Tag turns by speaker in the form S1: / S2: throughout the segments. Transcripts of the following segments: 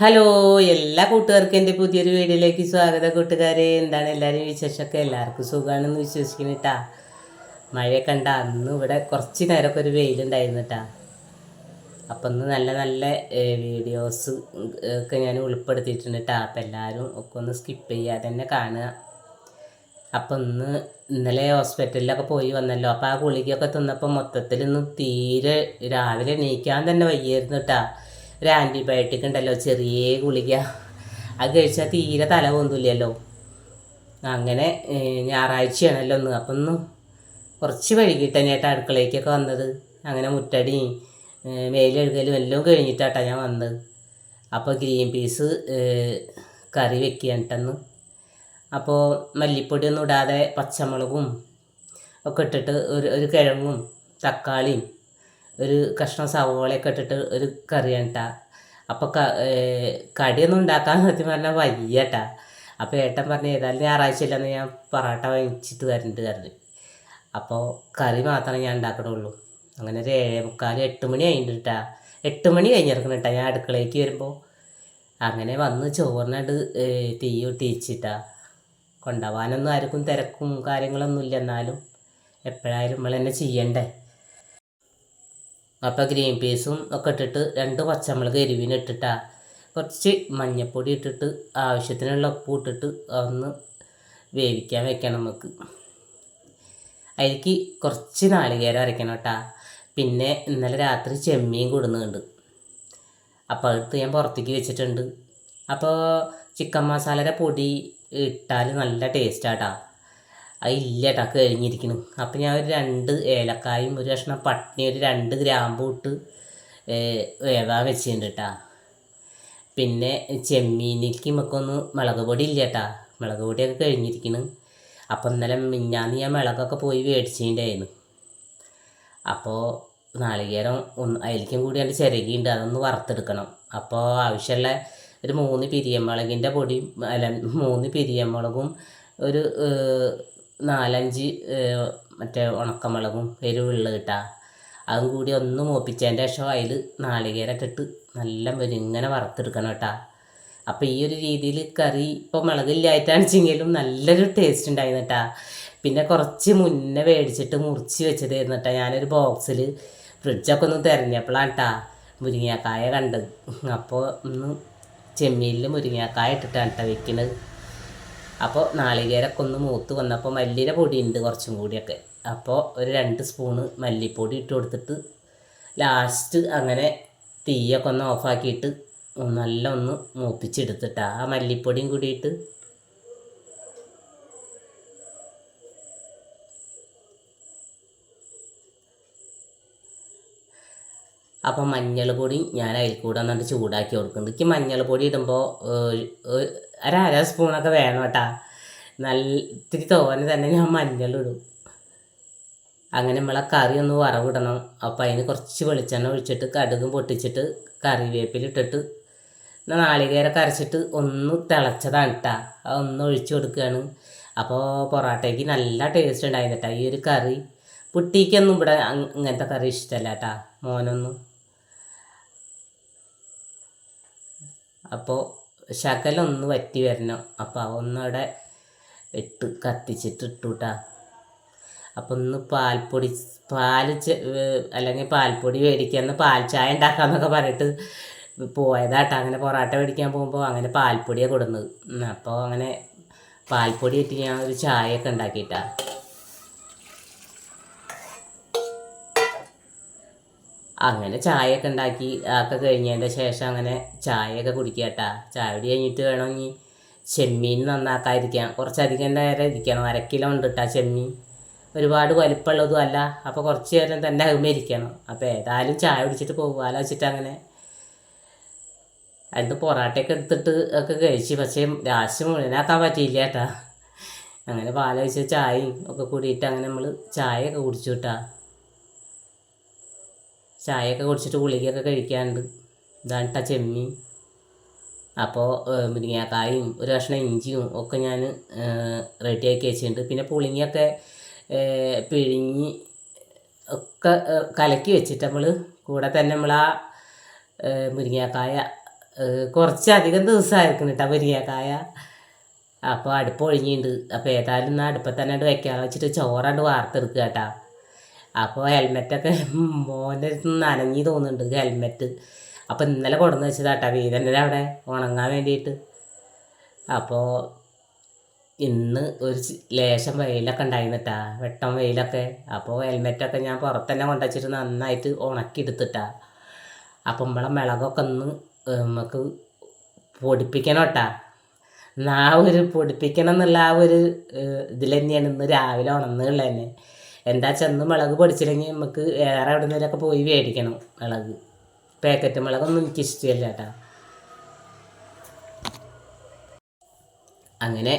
S1: Hello എല്ലാ കൂട്ടുകാർക്കും എന്റെ പുതിയൊരു വീഡിയോയിലേക്ക് സ്വാഗതം കൂട്ടുകാരെ. എന്താണ് എല്ലാവരും വിശേഷമൊക്കെ? എല്ലാവർക്കും സുഖമാണെന്ന് വിശ്വസിക്കുന്നിട്ടാ മഴയൊക്കെ ഉണ്ട് അന്ന് ഇവിടെ കുറച്ച് നേരമൊക്കെ ഒരു വെയിലുണ്ടായിരുന്നു കേട്ടാ അപ്പം ഇന്ന് നല്ല നല്ല വീഡിയോസ് ഒക്കെ ഞാൻ ഉൾപ്പെടുത്തിയിട്ടുണ്ട് കേട്ടാ അപ്പം എല്ലാവരും ഒക്കെ ഒന്ന് സ്കിപ്പ് ചെയ്യാതെ തന്നെ കാണുക. അപ്പം ഇന്ന് ഇന്നലെ ഹോസ്പിറ്റലിലൊക്കെ പോയി വന്നല്ലോ. അപ്പം ആ ഗുളികയൊക്കെ തിന്നപ്പോൾ മൊത്തത്തിൽ തീരെ രാവിലെ എണീക്കാൻ തന്നെ വയ്യായിരുന്നു കേട്ടാ ഒരു ആന്റിബയോട്ടിക് ഉണ്ടല്ലോ ചെറിയ ഗുളിക. അത് കഴിച്ചാൽ തീരെ തല പോന്നില്ലല്ലോ അങ്ങനെ ഞായറാഴ്ചയാണല്ലോ ഒന്ന് അപ്പം ഒന്ന് കുറച്ച് വൈകിട്ട് തന്നെയായിട്ട് അടുക്കളയ്ക്കൊക്കെ വന്നത്. അങ്ങനെ ഏഹ്, മേലെഴുകലും എല്ലാം കഴിഞ്ഞിട്ടാട്ടാ ഞാൻ വന്നത്. അപ്പോൾ ഗ്രീൻ പീസ് കറി വെക്കുകയായിട്ടെന്ന് അപ്പോൾ മല്ലിപ്പൊടിയൊന്നും ഇടാതെ പച്ചമുളകും ഒക്കെ ഇട്ടിട്ട് ഒരു ഒരു കിഴങ്ങും തക്കാളിയും ഒരു കഷ്ണം സവോളയൊക്കെ ഇട്ടിട്ട് ഒരു കറിയാണ് കേട്ടാ അപ്പോൾ കടിയൊന്നും ഉണ്ടാക്കാൻ സത്യം പറഞ്ഞാൽ വയ്യട്ടാ. അപ്പോൾ ഏട്ടൻ പറഞ്ഞു ഏതായാലും ഞായറാഴ്ച ഇല്ലെന്ന് ഞാൻ പൊറോട്ട വാങ്ങിച്ചിട്ട് വരുന്നുണ്ട് കറി അപ്പോൾ കറി മാത്രമേ ഞാൻ ഉണ്ടാക്കണുള്ളൂ. അങ്ങനെ ഒരു ഏഴേ മുക്കാൽ എട്ട് മണി കഴിഞ്ഞിട്ട്. കേട്ടാ എട്ട് മണി കഴിഞ്ഞിറക്കണം കേട്ടാ ഞാൻ അടുക്കളയ്ക്ക് വരുമ്പോൾ അങ്ങനെ വന്ന് ചോറിനട് തീ ഒട്ടിച്ചിട്ടാ. കൊണ്ടുപോകാനൊന്നും ആർക്കും തിരക്കും കാര്യങ്ങളൊന്നും ഇല്ല എന്നാലും എപ്പോഴായാലും നമ്മൾ തന്നെ ചെയ്യണ്ടേ. അപ്പോൾ ഗ്രീൻ പീസും ഒക്കെ ഇട്ടിട്ട് രണ്ട് പച്ചമുളക് എരിവിന് ഇട്ടിട്ടാ. കുറച്ച് മഞ്ഞൾപ്പൊടി ഇട്ടിട്ട് ആവശ്യത്തിനുള്ള ഉപ്പ് ഇട്ടിട്ട് ഒന്ന് വേവിക്കാൻ വെക്കണം നമുക്ക് അതിലേക്ക് കുറച്ച് നാളികേരം അരയ്ക്കണം കേട്ടാ. പിന്നെ ഇന്നലെ രാത്രി ചെമ്മീൻ കൊടുക്കുന്നുണ്ട് അപ്പോൾ അടുത്ത് ഞാൻ പുറത്തേക്ക് വെച്ചിട്ടുണ്ട്. അപ്പോൾ ചിക്കൻ മസാലയുടെ പൊടി ഇട്ടാൽ നല്ല ടേസ്റ്റാട്ടാ അത് ഇല്ല കേട്ടോ അപ്പം ഞാൻ ഒരു രണ്ട് ഏലക്കായും ഒരു കഷ്ണം പട്ടിണി ഒരു രണ്ട് ഗ്രാമ്പും ഇട്ട് വേവാൻ വെച്ചിട്ടുണ്ട് കേട്ടാ പിന്നെ ചെമ്മീനിലേക്ക് നമുക്കൊന്ന് മുളക് പൊടി ഇല്ല കേട്ടാ മുളക് പൊടിയൊക്കെ കഴിഞ്ഞിരിക്കുന്നു അപ്പം ഇന്നലെ മിഞ്ഞാന്ന് ഞാൻ മുളകൊക്കെ പോയി മേടിച്ചിട്ടുണ്ടായിരുന്നു. അപ്പോൾ നാളികേരം ഒന്ന് അതിലേക്കും കൂടി എന്റെ ചിരകിയുണ്ട് അതൊന്ന് വറുത്തെടുക്കണം. അപ്പോൾ ആവശ്യമുള്ള ഒരു മൂന്ന് പിരിയമുളകിന്റെ പൊടിയും അല്ല മൂന്ന് പിരിയമുളകും ഒരു നാലഞ്ച് മറ്റേ ഉണക്കമുളകും എരിവുള്ള കിട്ടാ അതും കൂടി ഒന്ന് മൂപ്പിച്ചതിന്റെ ശേഷം അതിൽ നാളികേരൊക്കെ ഇട്ട് നല്ല മുരിങ്ങനെ വറുത്തെടുക്കണം കേട്ടാ. അപ്പം ഈ ഒരു രീതിയിൽ കറി ഇപ്പോൾ മുളകില്ലായിട്ടാണെച്ചെങ്കിലും നല്ലൊരു ടേസ്റ്റ് ഉണ്ടായിരുന്നു കേട്ടാ. പിന്നെ കുറച്ച് മുന്നേ മേടിച്ചിട്ട് മുറിച്ച് വെച്ചതായിരുന്നു കേട്ടാ. ഞാനൊരു ബോക്സിൽ ഫ്രിഡ്ജൊക്കെ ഒന്ന് തിരഞ്ഞപ്പോഴാണ് കേട്ടാ മുരിങ്ങാക്കായ കണ്ടത്. അപ്പോൾ ഒന്ന് ചെമ്മീനിൽ മുരിങ്ങാക്കായ ഇട്ടിട്ടാണ് കേട്ടോ വെക്കണത്. അപ്പോൾ നാളികേരമൊക്കെ ഒന്ന് മൂത്ത് വന്നപ്പോൾ മല്ലിയുടെ ഉണ്ട് കുറച്ചും കൂടിയൊക്കെ. അപ്പോൾ ഒരു രണ്ട് സ്പൂണ് മല്ലിപ്പൊടി ഇട്ട് കൊടുത്തിട്ട് ലാസ്റ്റ് അങ്ങനെ തീയൊക്കെ ഒന്ന് ഓഫാക്കിയിട്ട് നല്ല ഒന്ന് മൂപ്പിച്ചെടുത്തിട്ട്. ആ മല്ലിപ്പൊടിയും കൂടിയിട്ട് അപ്പം മഞ്ഞൾ പൊടി ഞാൻ അതിൽ കൂടെ നന്നായിട്ട് ചൂടാക്കി കൊടുക്കുന്നുണ്ട്. എനിക്ക് മഞ്ഞൾ പൊടി ഇടുമ്പോൾ ഒരു അര സ്പൂണൊക്കെ വേണം കേട്ടാ. നല്ല ഇത്തിരി തോനെ തന്നെ ഞാൻ മഞ്ഞളിടും അങ്ങനെ നമ്മളെ കറി ഒന്ന് വറവിടണം. അപ്പോൾ അതിന് കുറച്ച് വെളിച്ചെണ്ണ ഒഴിച്ചിട്ട് കടുകും പൊട്ടിച്ചിട്ട് കറിവേപ്പിലിട്ടിട്ട് നാളികേരൊക്കെ അരച്ചിട്ട് ഒന്ന് തിളച്ചതാണ് കേട്ടാ ഒന്ന് ഒഴിച്ചു കൊടുക്കുകയാണ് അപ്പോൾ പൊറോട്ടയ്ക്ക് നല്ല ടേസ്റ്റ് ഉണ്ടായിരുന്നു കേട്ടാ ഈ ഒരു കറി പുട്ടിക്കൊന്നും ഇവിടെ ഇങ്ങനത്തെ കറി ഇഷ്ടമല്ല കേട്ടാ മോനൊന്നും. അപ്പോൾ ശകലം ഒന്ന് വറ്റി വരണം. അപ്പോൾ ഒന്നവിടെ ഇട്ട് കത്തിച്ചിട്ട് ഇട്ടുട്ടാ. അപ്പം ഒന്ന് പാൽപ്പൊടി പാൽ അല്ലെങ്കിൽ പാൽപ്പൊടി മേടിക്കാന്ന് പാൽ ചായ ഉണ്ടാക്കാന്നൊക്കെ പറഞ്ഞിട്ട് പോയതാട്ടോ. അങ്ങനെ പൊറോട്ട മേടിക്കാൻ പോകുമ്പോൾ അങ്ങനെ പാൽപ്പൊടിയാണ് കൊടുന്നത്. അപ്പോൾ അങ്ങനെ പാൽപ്പൊടി ഇട്ട് ഞാൻ ഒരു ചായയൊക്കെ ഉണ്ടാക്കിയിട്ടാ. അങ്ങനെ ചായയൊക്കെ ഉണ്ടാക്കി ഒക്കെ കഴിഞ്ഞതിന്റെ ശേഷം അങ്ങനെ ചായയൊക്കെ കുടിക്കട്ടാ ചായ കുടി കഴിഞ്ഞിട്ട് വേണമെങ്കിൽ ചെമ്മീൻ നന്നാക്കാതിരിക്കാം. കുറച്ചധികം നേരം ഇരിക്കണം. അര കിലോ ഉണ്ട് കേട്ടാ ചെമ്മീൻ. ഒരുപാട് വലിപ്പമുള്ളതും അല്ല. അപ്പോൾ കുറച്ച് നേരം തന്നെ അകുമ്പോൾ ഇരിക്കണം അപ്പോൾ ഏതായാലും ചായ കുടിച്ചിട്ട് പോകുവാലോ വെച്ചിട്ട് അങ്ങനെ അതിന് പൊറാട്ടയൊക്കെ എടുത്തിട്ട് ഒക്കെ കഴിച്ച്. പക്ഷേ ലാസ്റ്റ് മുഴുവനാക്കാൻ പറ്റിയില്ല കേട്ടാ. അങ്ങനെ പാലൊഴിച്ച് ചായയും ഒക്കെ കൂടിയിട്ട് അങ്ങനെ നമ്മൾ ചായയൊക്കെ കുടിച്ചു കേട്ടാ. ചായയൊക്കെ കുടിച്ചിട്ട് ഗുളികയൊക്കെ കഴിക്കാറുണ്ട് ഇതാണ് ചെമ്മീൻ. അപ്പോൾ മുരിങ്ങാക്കായും ഒരു കഷ്ണം ഇഞ്ചിയും ഒക്കെ ഞാൻ റെഡിയാക്കി വെച്ചിട്ടുണ്ട്. പിന്നെ പുളിങ്ങിയൊക്കെ പിഴിഞ്ഞ് ഒക്കെ കലക്കി വെച്ചിട്ട് നമ്മൾ കൂടെ തന്നെ നമ്മൾ ആ മുരിങ്ങാക്കായ കുറച്ചധികം ദിവസമായിരിക്കും കേട്ടോ മുരിങ്ങാക്കായ. അപ്പോൾ അടുപ്പ് ഒഴിഞ്ഞിട്ടുണ്ട് അപ്പോൾ ഏതായാലും എന്നാൽ അടുപ്പത്ത് തന്നെ അങ്ങട് വെക്കാന്ന് വെച്ചിട്ട് ചോറണ്ട് വാർത്തെടുക്കുക കേട്ടാ അപ്പോൾ ഹെൽമെറ്റൊക്കെ മോന്റെ നനഞ്ഞു നിന്ന് നനഞ്ഞി തോന്നുന്നുണ്ട് ഹെൽമെറ്റ് അപ്പോൾ ഇന്നലെ കൊണ്ടുവന്ന് വെച്ചതാട്ടാ വീതന്റെ അവിടെ ഉണങ്ങാൻ വേണ്ടിയിട്ട്. അപ്പോൾ ഇന്ന് ഒരു ലേശം വെയിലൊക്കെ ഉണ്ടായിരുന്നിട്ടാ വെട്ടം വെയിലൊക്കെ. അപ്പോൾ ഹെൽമെറ്റൊക്കെ ഞാൻ പുറത്തന്നെ കൊണ്ടുവച്ചിട്ട് നന്നായിട്ട് ഉണക്കി ഉണക്കിയെടുത്തിട്ടാ അപ്പം നമ്മളെ മിളകൊക്കെ ഒന്ന് നമുക്ക് പൊടിപ്പിക്കണം കേട്ടാ ഒരു പൊടിപ്പിക്കണം എന്നുള്ള ആ ഒരു ഇതിൽ തന്നെയാണ് ഇന്ന് രാവിലെ ഉണന്നുള്ളത് തന്നെ. എന്താ ചെന്ന് മുളക് പൊടിച്ചില്ലെങ്കിൽ നമുക്ക് വേറെ എവിടെ നിന്നൊക്കെ പോയി മേടിക്കണം മുളക്. പാക്കറ്റ് മുളകൊന്നും എനിക്ക് ഇഷ്ടമല്ല കേട്ടോ. അങ്ങനെ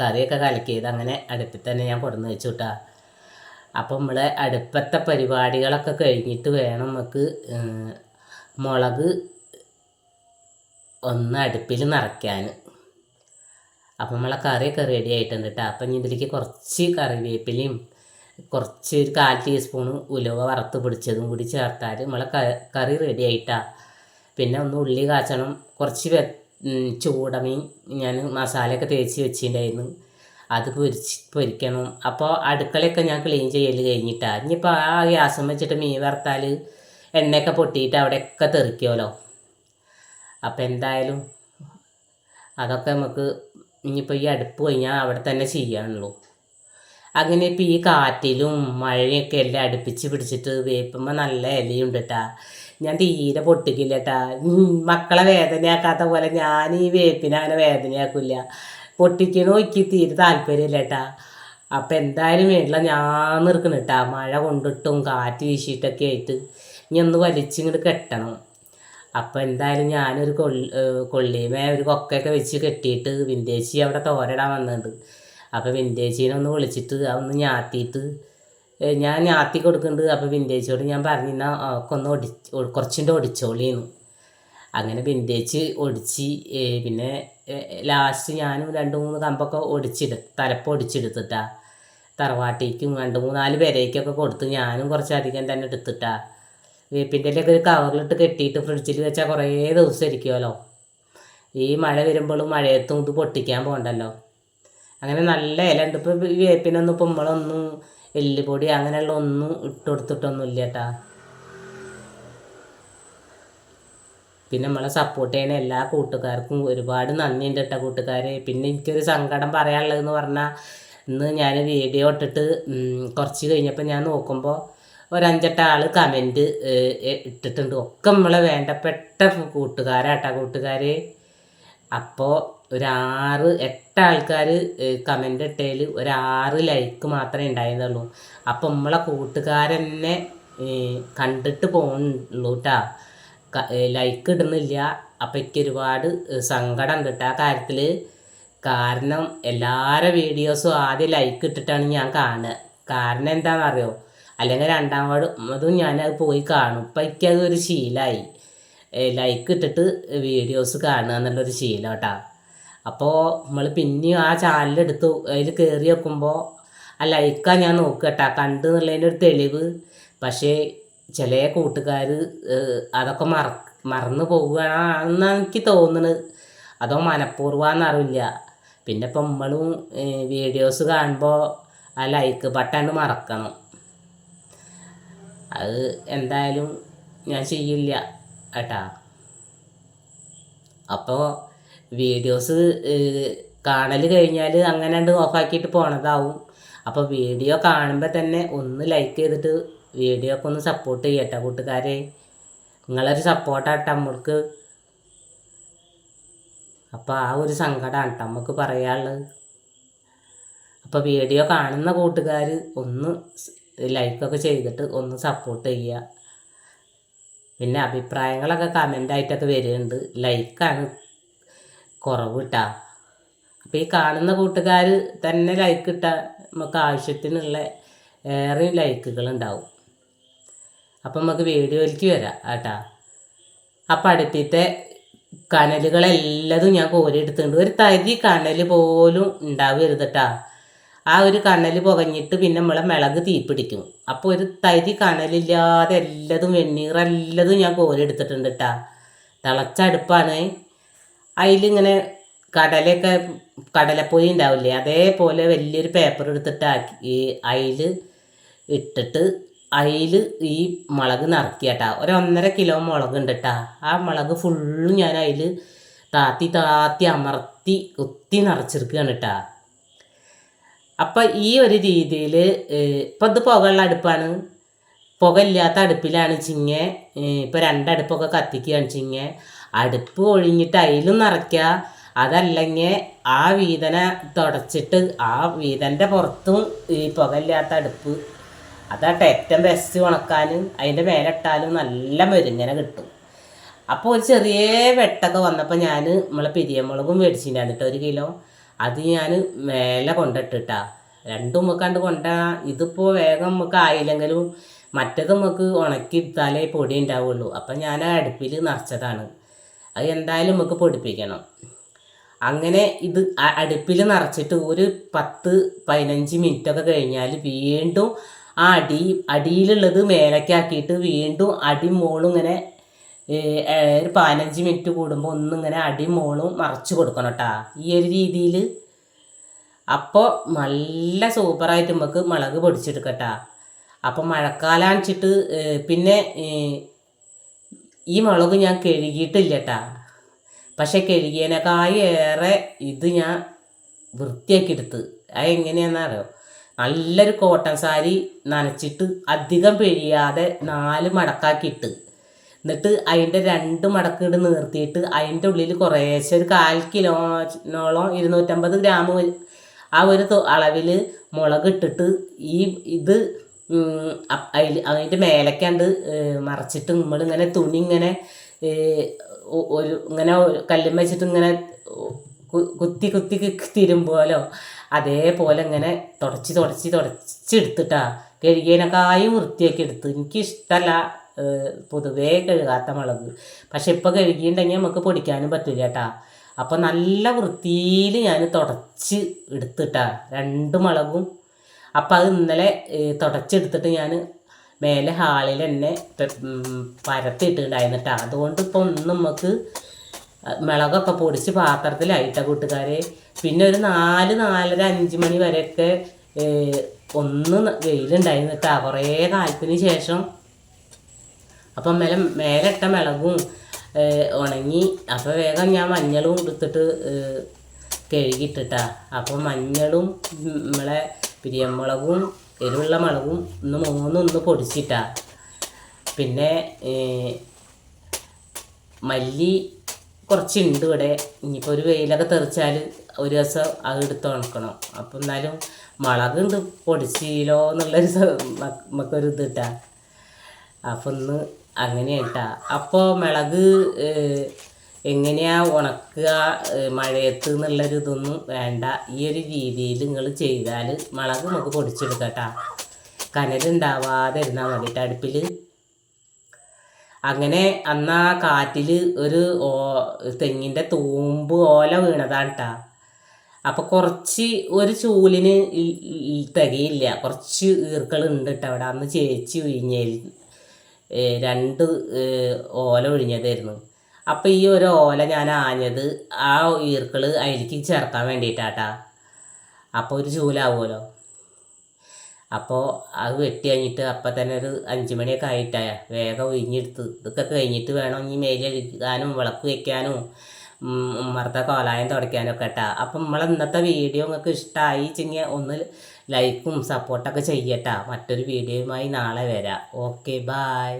S1: കറിയൊക്കെ കലക്കിയത് അങ്ങനെ അടുപ്പിൽ തന്നെ ഞാൻ കൊടുന്ന് വെച്ചു കേട്ടാ അപ്പം നമ്മളെ അടുപ്പത്തെ പരിപാടികളൊക്കെ കഴിഞ്ഞിട്ട് വേണം നമുക്ക് മുളക് ഒന്ന് അടുപ്പിൽ നിറയ്ക്കാൻ. അപ്പം നമ്മളെ കറിയൊക്കെ റെഡി ആയിട്ടുണ്ട് കേട്ടോ അപ്പം ഇതിലേക്ക് കുറച്ച് കറിവേപ്പിലയും കുറച്ച് ഒരു കാൽ ടീസ്പൂണ് ഉലുവ വറുത്ത് പിടിച്ചതും കൂടി ചേർത്താൽ നമ്മളെ ക- കറി റെഡി ആയിട്ടാ. പിന്നെ ഒന്ന് ഉള്ളി കാച്ചണം. കുറച്ച് വെ ചൂടമീൻ ഞാൻ മസാലയൊക്കെ തേച്ച് വെച്ചിട്ടുണ്ടായിരുന്നു. അത് പൊരിച്ച് പൊരിക്കണം. അപ്പോൾ അടുക്കളയൊക്കെ ഞാൻ ക്ലീൻ ചെയ്യൽ കഴിഞ്ഞിട്ടാണ് ഇനിയിപ്പോൾ ആ ഗ്യാസം വെച്ചിട്ട് മീൻ വറുത്താൽ എണ്ണയൊക്കെ പൊട്ടിയിട്ട് അവിടെയൊക്കെ തെറിക്കുമല്ലോ അപ്പം എന്തായാലും അതൊക്കെ നമുക്ക് ഇനിയിപ്പോൾ ഈ അടുപ്പ് കഴിഞ്ഞാൽ അവിടെ തന്നെ ചെയ്യാനുള്ളൂ. അങ്ങനെ ഇപ്പം ഈ കാറ്റിലും മഴയൊക്കെ എല്ലാം അടുപ്പിച്ച് പിടിച്ചിട്ട് വേപ്പുമ്പോൾ നല്ല ഇലയുണ്ട് കേട്ടാ ഞാൻ തീരെ പൊട്ടിക്കില്ല കേട്ടാ മക്കളെ വേദനയാക്കാത്ത പോലെ ഞാൻ ഈ വേപ്പിനെ അങ്ങനെ വേദനയാക്കില്ല. പൊട്ടിക്കണോ എനിക്ക് തീരെ താല്പര്യമില്ല കേട്ടാ അപ്പം എന്തായാലും വേണ്ടില്ല ഞാൻ നിൽക്കണം കേട്ടാ മഴ കൊണ്ടിട്ടും കാറ്റ് വീശിയിട്ടൊക്കെ ആയിട്ട് ഇനി ഒന്ന് വലിച്ചിങ്ങോട്ട് കെട്ടണം. അപ്പോൾ എന്തായാലും ഞാനൊരു കൊള്ളി കൊള്ളിമേ ഒരു കൊക്കയൊക്കെ വെച്ച് കെട്ടിയിട്ട് വിന്റേജ് അവിടെ തോരടാൻ വന്നിട്ടുണ്ട്. അപ്പോൾ വിന്റേജിനെ ഒന്ന് വിളിച്ചിട്ട് അതൊന്ന് ഞാത്തിയിട്ട് ഞാൻ ഞാത്തി കൊടുക്കുന്നുണ്ട് അപ്പോൾ വിന്റേജോട് ഞാൻ പറഞ്ഞിരുന്ന ഒന്ന് ഒടി കുറച്ചിന്റെ ഒടിച്ചോളിന്ന്. അങ്ങനെ വിന്റേജ് ഒടിച്ച് പിന്നെ ലാസ്റ്റ് ഞാനും രണ്ട് മൂന്ന് കമ്പൊക്കെ ഒടിച്ചിട തലപ്പ് ഒടിച്ചെടുത്തിട്ടാ. തറവാട്ടിക്കും രണ്ട് മൂന്നാൽ പേരേക്കൊക്കെ കൊടുത്ത് ഞാനും കുറച്ചധികം തന്നെ എടുത്തിട്ടാ. വേപ്പിന്റെ ഒക്കെ ഒരു കവറിലിട്ട് കെട്ടിയിട്ട് ഫ്രിഡ്ജിൽ വെച്ചാൽ കുറേ ദിവസം ഇരിക്കുമല്ലോ ഈ മഴ വരുമ്പോഴും മഴയത്തും ഇത് പൊട്ടിക്കാൻ പോകണ്ടല്ലോ അങ്ങനെ നല്ല ഇല ഉണ്ട്. ഇപ്പോൾ വേപ്പിനൊന്നും പൊമ്മളൊന്നും എല്ലുപൊടി അങ്ങനെയുള്ള ഒന്നും ഇട്ട് കൊടുത്തിട്ടൊന്നും ഇല്ല കേട്ടാ പിന്നെ നമ്മളെ സപ്പോർട്ട് ചെയ്യുന്ന എല്ലാ കൂട്ടുകാർക്കും ഒരുപാട് നന്ദിയുണ്ട് കേട്ടോ കൂട്ടുകാരെ. പിന്നെ എനിക്കൊരു സങ്കടം പറയാനുള്ളതെന്ന് പറഞ്ഞാൽ ഇന്ന് ഞാൻ വീഡിയോ ഇട്ടിട്ട് കുറച്ച് കഴിഞ്ഞപ്പോൾ ഞാൻ നോക്കുമ്പോൾ ഒരഞ്ചെട്ട ആൾ കമന്റ് ഇട്ടിട്ടുണ്ട്. ഒക്കെ നമ്മളെ വേണ്ടപ്പെട്ട കൂട്ടുകാരാട്ടാ കൂട്ടുകാരെ. അപ്പോൾ ഒരാറ് എട്ട് ആൾക്കാർ കമന്റ് ഇട്ടതിൽ ഒരാറ് ലൈക്ക് മാത്രമേ ഉണ്ടായിരുന്നുള്ളൂ അപ്പം നമ്മളെ കൂട്ടുകാരെന്നെ കണ്ടിട്ട് പോകുന്നുള്ളൂ കേട്ടാ ലൈക്ക് ഇടുന്നില്ല. അപ്പം എനിക്ക് ഒരുപാട് സങ്കടം ഉണ്ട് കേട്ടോ ആ കാര്യത്തിൽ കാരണം എല്ലാവരുടെ വീഡിയോസും ആദ്യം ലൈക്ക് ഇട്ടിട്ടാണ് ഞാൻ കാണുക. കാരണം എന്താണെന്നറിയോ അല്ലെങ്കിൽ രണ്ടാം രണ്ടാമതും ഞാനത് പോയി കാണും. ഇപ്പം എനിക്കത് ഒരു ശീലമായി ലൈക്ക് ഇട്ടിട്ട് വീഡിയോസ് കാണുക എന്നുള്ളൊരു ശീലം കേട്ടോ അപ്പോൾ നമ്മൾ പിന്നെയും ആ ചാനലെടുത്ത് അതിൽ കയറി വെക്കുമ്പോൾ ആ ലൈക്കാണ് ഞാൻ നോക്കുക കേട്ടോ കണ്ടു എന്നുള്ളതിന്റെ ഒരു തെളിവ്. പക്ഷേ ചില കൂട്ടുകാർ അതൊക്കെ മറ മറന്നു പോവുകയാണെന്നാണ് എനിക്ക് തോന്നുന്നത് അതോ മനഃപൂർവമാണെന്ന് അറിയില്ല പിന്നെ ഇപ്പം നമ്മളും വീഡിയോസ് കാണുമ്പോൾ ആ ലൈക്ക് ബട്ടൺ മറക്കണം. അത് എന്തായാലും ഞാൻ ചെയ്യില്ല കേട്ടാ അപ്പോൾ വീഡിയോസ് കാണൽ കഴിഞ്ഞാൽ അങ്ങനെ ഉണ്ട് ഓഫാക്കിയിട്ട് പോണതാവും. അപ്പോൾ വീഡിയോ കാണുമ്പോൾ തന്നെ ഒന്ന് ലൈക്ക് ചെയ്തിട്ട് വീഡിയോ ഒക്കെ ഒന്ന് സപ്പോർട്ട് ചെയ്യട്ടെ കൂട്ടുകാരെ. നിങ്ങളൊരു സപ്പോർട്ടാട്ടോ നമ്മൾക്ക്. അപ്പോൾ ആ ഒരു സങ്കടമാണ് നമുക്ക് പറയാനുള്ളത്. അപ്പോൾ വീഡിയോ കാണുന്ന കൂട്ടുകാർ ഒന്ന് ലൈക്കൊക്കെ ചെയ്തിട്ട് ഒന്ന് സപ്പോർട്ട് ചെയ്യുക പിന്നെ അഭിപ്രായങ്ങളൊക്കെ കമന്റായിട്ടൊക്കെ വരുന്നുണ്ട് ലൈക്കാണ് കുറവ് കിട്ടാ അപ്പോൾ ഈ കാണുന്ന കൂട്ടുകാർ തന്നെ ലൈക്ക് ഇട്ടാൽ നമുക്ക് ആവശ്യത്തിനുള്ള ഏറെ ലൈക്കുകൾ ഉണ്ടാവും. അപ്പം നമുക്ക് വീഡിയോയിലേക്ക് വരാം കേട്ടാ അപ്പം അടുപ്പിത്തെ കനലുകളെല്ലതും ഞാൻ കോരിയെടുത്തിട്ടുണ്ട്. ഒരു തരി കനൽ പോലും ഉണ്ടാവരുത് കേട്ടാ ആ ഒരു കനൽ പുകഞ്ഞിട്ട് പിന്നെ നമ്മളെ മിളക് തീപിടിക്കും. അപ്പോൾ ഒരു തരി കനലില്ലാതെ എല്ലതും വെണ്ണീറെല്ലതും ഞാൻ കോരിയെടുത്തിട്ടുണ്ട് കേട്ടാ തിളച്ച അടുപ്പാണ്. അതിലിങ്ങനെ കടലയൊക്കെ കടലപ്പൊടി ഉണ്ടാവില്ലേ അതേപോലെ വലിയൊരു പേപ്പർ എടുത്തിട്ട് ആക്കി ഈ അതിൽ ഇട്ടിട്ട് അതിൽ ഈ മുളക് നിറക്കിയട്ടാ. ഒരു ഒന്നര കിലോ മുളക് ഉണ്ട് കേട്ടാ ആ മുളക് ഫുള്ളും ഞാൻ അതിൽ താത്തി താത്തി അമർത്തി കുത്തി നിറച്ചെടുക്കുകയാണ് കേട്ടാ അപ്പം ഈ ഒരു രീതിയിൽ ഇപ്പം ഇത് പുകയുള്ള അടുപ്പാണ്. പുകയില്ലാത്ത അടുപ്പിലാണ് ചിങ്ങ ഇപ്പം രണ്ടടുപ്പൊക്കെ കത്തിക്കുകയാണ് ചിങ്ങ. അടുപ്പ് ഒഴിഞ്ഞിട്ട് അതിലും നിറയ്ക്കുക. അതല്ലെങ്കിൽ ആ വീതന തുടച്ചിട്ട് ആ വീതന്റെ പുറത്തും ഈ പുകയില്ലാത്ത അടുപ്പ്. അതാട്ട് ഏറ്റവും ബെസ്റ്റ് ഉണക്കാനും അതിന്റെ മേലിട്ടാലും നല്ല മെരുങ്ങനെ കിട്ടും. അപ്പോൾ ഒരു ചെറിയ വെട്ടൊക്കെ വന്നപ്പോൾ ഞാൻ നമ്മളെ പിരിയമുളകും മേടിച്ചിട്ടുണ്ടായിരുന്നു കേട്ടോ ഒരു കിലോ. അത് ഞാൻ മേലെ കൊണ്ടിട്ടിട്ടാ. രണ്ടും നമുക്ക് കണ്ട്. ഇതിപ്പോൾ വേഗം നമുക്ക് ആയില്ലെങ്കിലും മറ്റേത് നമുക്ക് ഉണക്കി ഇട്ടാലേ പൊടി ഉണ്ടാവുള്ളൂ. അപ്പം ഞാൻ അടുപ്പിൽ നിറച്ചതാണ്. അത് എന്തായാലും നമുക്ക് പൊടിപ്പിക്കണം. അങ്ങനെ ഇത് അടുപ്പിൽ നിറച്ചിട്ട് ഒരു പത്ത് പതിനഞ്ച് മിനിറ്റൊക്കെ കഴിഞ്ഞാൽ വീണ്ടും ആ അടി അടിയിലുള്ളത് മേലക്കാക്കിയിട്ട് വീണ്ടും അടി മോളും ഇങ്ങനെ ഒരു പതിനഞ്ച് മിനിറ്റ് കൂടുമ്പോൾ ഒന്നിങ്ങനെ അടി മോളും മറച്ചു കൊടുക്കണം കേട്ടാ ഈ ഒരു രീതിയിൽ അപ്പോൾ നല്ല സൂപ്പറായിട്ട് നമുക്ക് മുളക് പൊടിച്ചെടുക്കട്ടാ അപ്പം മഴക്കാലാണിച്ചിട്ട് പിന്നെ ഏ, ഈ മുളക് ഞാൻ കഴുകിയിട്ടില്ല കേട്ടാ പക്ഷെ കഴുകിയതിനേക്കാൾ ഏറെ ഇത് ഞാൻ വൃത്തിയാക്കി എടുത്ത് അത് എങ്ങനെയാണെന്നറിയോ? നല്ലൊരു കോട്ടൺ സാരി നനച്ചിട്ട് അധികം പിഴിയാതെ നാല് മടക്കാക്കിയിട്ട്. എന്നിട്ട് അതിന്റെ രണ്ട് മടക്കിട്ട് നിർത്തിയിട്ട് അതിന്റെ ഉള്ളിൽ കുറേശ്ശെ ഒരു കാൽ കിലോനോളം ഇരുന്നൂറ്റമ്പത് ഗ്രാം ആ ഒരു അളവിൽ മുളക് ഇട്ടിട്ട് ഈ ഇത് അതിൽ അതിന്റെ മേലേക്കാണ്ട് മറച്ചിട്ട് നമ്മൾ നമ്മളിങ്ങനെ തുണി ഇങ്ങനെ ഒരു ഇങ്ങനെ കല്ലും വെച്ചിട്ട് ഇങ്ങനെ കുത്തി കുത്തി തിരുമ്പോലോ അതേപോലെ ഇങ്ങനെ തുടച്ച് തുടച്ച് തുടച്ചെടുത്തിട്ടാ കഴുകിയതിനേക്കായും വൃത്തിയാക്കി എടുത്ത്. എനിക്കിഷ്ടമല്ല പൊതുവേ കഴുകാത്ത മുളക്. പക്ഷെ ഇപ്പോൾ കഴുകിയിട്ടുണ്ടെങ്കിൽ നമുക്ക് പൊടിക്കാനും പറ്റില്ല കേട്ടാ. അപ്പോൾ നല്ല വൃത്തിയിൽ ഞാൻ തുടച്ച് എടുത്തിട്ടാ. രണ്ട് മുളകും അപ്പം അത് ഇന്നലെ തുടച്ചെടുത്തിട്ട് ഞാൻ മേലെ ഹാളിൽ തന്നെ പെ- ഉം, പരത്തിയിട്ടുണ്ടായിരുന്നു കേട്ടോ അതുകൊണ്ട് ഇപ്പോൾ ഒന്ന് നമുക്ക് മുളകൊക്കെ പൊടിച്ച് പാത്രത്തിലായിട്ട കൂട്ടുകാരെ. പിന്നെ ഒരു നാല് നാലര അഞ്ച് മണി വരെയൊക്കെ ഒന്ന് വെയിലുണ്ടായിരുന്നിട്ടാണ് കുറേ കാലത്തിന് ശേഷം. അപ്പം മേലെ മേലിട്ട മുളകും ഉണങ്ങി. അപ്പോൾ വേഗം ഞാൻ മഞ്ഞളും എടുത്തിട്ട് കഴുകിയിട്ടിട്ടാ. അപ്പോൾ മഞ്ഞളും നമ്മളെ പിരിയമുളകും എരിവുള്ള മുളകും ഒന്ന് മൂന്നും ഒന്ന് പൊടിച്ചിട്ടാ. പിന്നെ മല്ലി കുറച്ചുണ്ട് ഇവിടെ. ഇനിയിപ്പോൾ ഒരു വെയിലൊക്കെ തെറിച്ചാൽ ഒരു ദിവസം അത് എടുത്ത് ഉണക്കണം. അപ്പം എന്നാലും മുളക് ഉണ്ട് പൊടിച്ചില്ലോ എന്നുള്ളൊരു നമുക്കൊരു ഇത് കിട്ടാം അപ്പം ഒന്ന് അങ്ങനെയായിട്ടാ. അപ്പോൾ മിളക് ഏഹ്, എങ്ങനെയാ ഉണക്കുക മഴയത്ത് എന്നുള്ളൊരു ഇതൊന്നും വേണ്ട. ഈ ഒരു രീതിയിൽ നിങ്ങൾ ചെയ്താൽ മുളക് നമുക്ക് പൊടിച്ചെടുക്കട്ടാ. കനലുണ്ടാവാതെ ഇരുന്നാൽ മതിട്ട് അടുപ്പിൽ അങ്ങനെ അന്ന് ആ കാറ്റിൽ ഒരു ഓ തെങ്ങിന്റെ തൂമ്പ് ഓല വീണതാണ് കേട്ടാ അപ്പോൾ കുറച്ച് ഒരു ചൂലിന് തികയില്ല. കുറച്ച് ഈർക്കളുണ്ട് കേട്ടോ അവിടെ. അന്ന് ചേച്ചി ഒഴിഞ്ഞേൽ രണ്ട് ഓല ഒഴിഞ്ഞതായിരുന്നു അപ്പോൾ ഈ ഒരു ഓല ഞാൻ ആഞ്ഞത് ആ ഈർക്കൾ അതിലേക്ക് ചേർക്കാൻ വേണ്ടിയിട്ടാട്ടാ അപ്പോൾ ഒരു ചൂലാവുമല്ലോ. അപ്പോൾ അത് വെട്ടി കഴിഞ്ഞിട്ട് അപ്പം തന്നെ ഒരു അഞ്ച് മണിയൊക്കെ ആയിട്ടായ വേഗം ഒഴിഞ്ഞെടുത്ത് ഇതൊക്കെ കഴിഞ്ഞിട്ട് വേണം ഇനി മേലഴിക്കാനും വിളക്ക് വയ്ക്കാനും ഉമ്മറത്തെ കോലായം തുടയ്ക്കാനും ഒക്കെ കേട്ടാ അപ്പം നമ്മളെ ഇന്നത്തെ വീഡിയോ നിങ്ങൾക്ക് ഇഷ്ടമായി ചെങ്ങിയ ഒന്ന് ലൈക്കും സപ്പോർട്ടൊക്കെ ചെയ്യട്ടാ. മറ്റൊരു വീഡിയോയുമായി നാളെ വരാം. Okay bye.